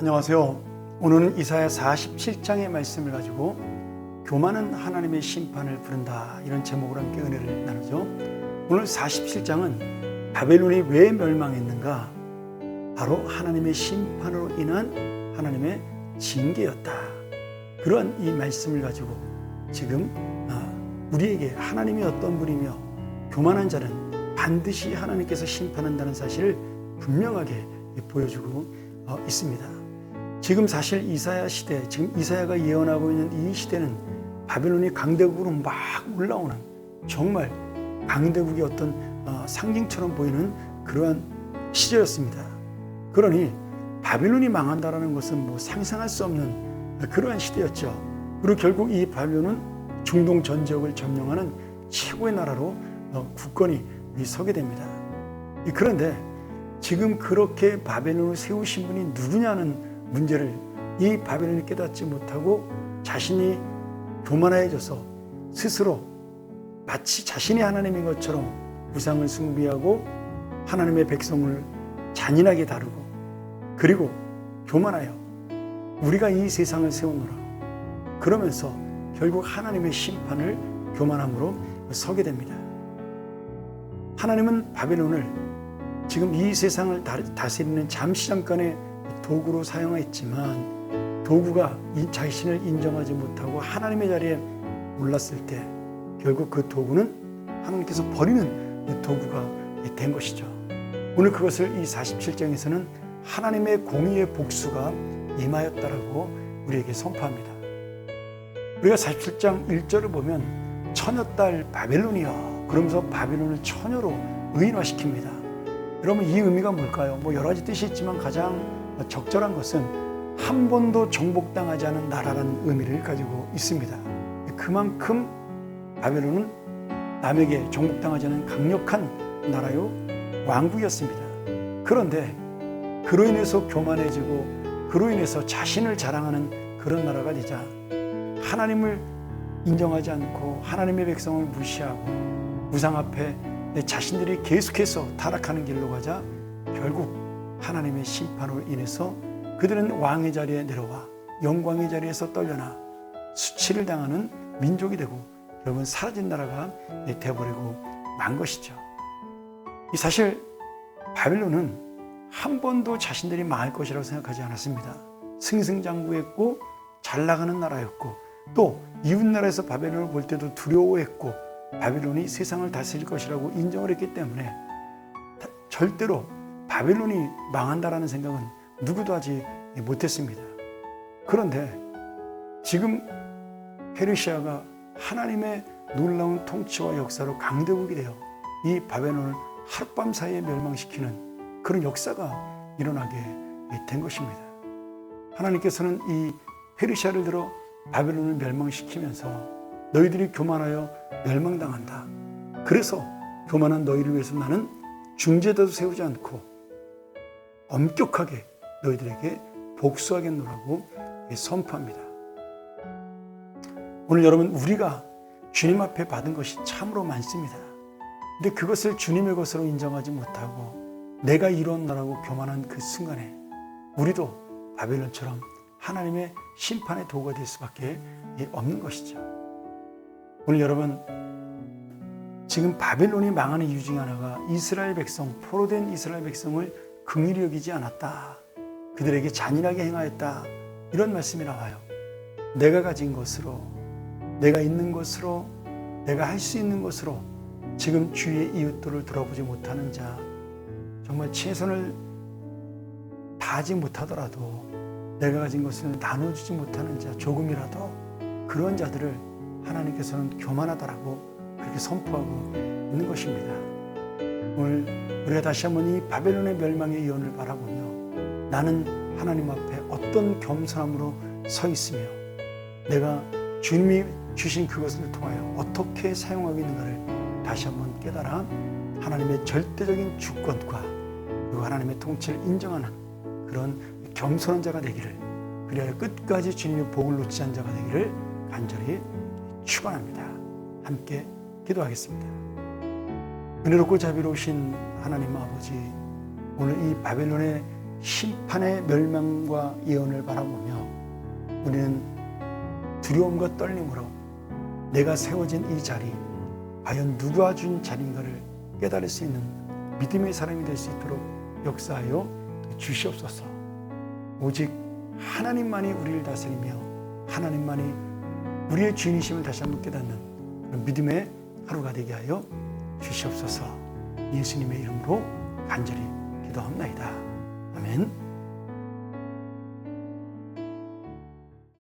안녕하세요. 오늘은 이사야 47장의 말씀을 가지고 교만은 하나님의 심판을 부른다 이런 제목으로 함께 은혜를 나누죠. 오늘 47장은 바벨론이 왜 멸망했는가? 바로 하나님의 심판으로 인한 하나님의 징계였다. 그런 이 말씀을 가지고 지금 아, 우리에게 하나님이 어떤 분이며 교만한 자는 반드시 하나님께서 심판한다는 사실을 분명하게 보여주고 어, 있습니다. 지금 사실 이사야 시대, 지금 이사야가 예언하고 있는 이 시대는 바벨론이 강대국으로 막 올라오는 정말 강대국의 어떤 어, 상징처럼 보이는 그러한 시절이었습니다. 그러니 바벨론이 망한다라는 것은 뭐 상상할 수 없는 그러한 시대였죠. 그리고 결국 이 바벨론은 중동 전 지역을 점령하는 최고의 나라로 어, 국권이 서게 됩니다. 그런데 지금 그렇게 바벨론을 세우신 분이 누구냐는 문제를 이 바벨론이 깨닫지 못하고 자신이 교만해져서 스스로 마치 자신이 하나님인 것처럼 우상을 숭배하고 하나님의 백성을 잔인하게 다루고 그리고 교만하여 우리가 이 세상을 세우노라 그러면서 결국 하나님의 심판을 교만함으로 서게 됩니다. 하나님은 바벨론을 지금 이 세상을 다스리는 잠시 잠깐의 도구로 사용했지만 도구가 이 자신을 인정하지 못하고 하나님의 자리에 올랐을 때 결국 그 도구는 하나님께서 버리는 도구가 된 것이죠. 오늘 그것을 이 47장에서는 하나님의 공의의 복수가 임하였다라고 우리에게 선포합니다. 우리가 47장 1절을 보면 처녀딸 바벨론이여 그러면서 바벨론을 처녀로 의인화시킵니다. 여러분 이 의미가 뭘까요? 뭐 여러 가지 뜻이 있지만 가장 적절한 것은 한 번도 정복당하지 않은 나라라는 의미를 가지고 있습니다. 그만큼 바벨론은 남에게 정복당하지 않은 강력한 나라요 왕국이었습니다. 그런데 그로 인해서 교만해지고 그로 인해서 자신을 자랑하는 그런 나라가 되자 하나님을 인정하지 않고 하나님의 백성을 무시하고 우상 앞에 자신들이 계속해서 타락하는 길로 가자 결국 하나님의 심판으로 인해서 그들은 왕의 자리에 내려와 영광의 자리에서 떨려나 수치를 당하는 민족이 되고 결국은 사라진 나라가 되어버리고 만 것이죠. 이 사실 바빌론은 한 번도 자신들이 망할 것이라고 생각하지 않았습니다. 승승장구했고 잘 나가는 나라였고 또 이웃나라에서 바벨론을 볼 때도 두려워했고 바빌론이 세상을 다스릴 것이라고 인정을 했기 때문에 절대로 바벨론이 망한다라는 생각은 누구도 하지 못했습니다. 그런데 지금 페르시아가 하나님의 놀라운 통치와 역사로 강대국이 되어 이 바벨론을 하룻밤 사이에 멸망시키는 그런 역사가 일어나게 된 것입니다. 하나님께서는 이 페르시아를 들어 바벨론을 멸망시키면서 너희들이 교만하여 멸망당한다. 그래서 교만한 너희를 위해서 나는 중재자도 세우지 않고 엄격하게 너희들에게 복수하겠노라고 선포합니다. 오늘 여러분 우리가 주님 앞에 받은 것이 참으로 많습니다. 근데 그것을 주님의 것으로 인정하지 못하고 내가 이루었나라고 교만한 그 순간에 우리도 바벨론처럼 하나님의 심판의 도구가 될 수밖에 없는 것이죠. 오늘 여러분 지금 바벨론이 망하는 이유 중에 하나가 이스라엘 백성, 포로된 이스라엘 백성을 긍휼히 여기지 않았다. 그들에게 잔인하게 행하였다. 이런 말씀이 나와요. 내가 가진 것으로, 내가 있는 것으로, 내가 할 수 있는 것으로 지금 주위의 이웃들을 돌아보지 못하는 자, 정말 최선을 다하지 못하더라도 내가 가진 것을 나눠주지 못하는 자, 조금이라도 그런 자들을 하나님께서는 교만하다라고 그렇게 선포하고 있는 것입니다. 오늘 우리가 다시 한번 이 바벨론의 멸망의 예언을 바라보며 나는 하나님 앞에 어떤 겸손함으로 서 있으며 내가 주님이 주신 그것을 통하여 어떻게 사용하고 있는가를 다시 한번 깨달아 하나님의 절대적인 주권과 그리고 하나님의 통치를 인정하는 그런 겸손한 자가 되기를 그리하여 끝까지 주님의 복을 놓지 않은 자가 되기를 간절히 축원합니다. 함께 기도하겠습니다. 은혜롭고 자비로우신 하나님 아버지, 오늘 이 바벨론의 심판의 멸망과 예언을 바라보며 우리는 두려움과 떨림으로 내가 세워진 이 자리 과연 누가 준 자리인가를 깨달을 수 있는 믿음의 사람이 될 수 있도록 역사하여 주시옵소서. 오직 하나님만이 우리를 다스리며 하나님만이 우리의 주인이심을 다시 한번 깨닫는 그런 믿음의 하루가 되게 하여 주시옵소서. 예수님의 이름으로 간절히 기도합나이다. 아멘.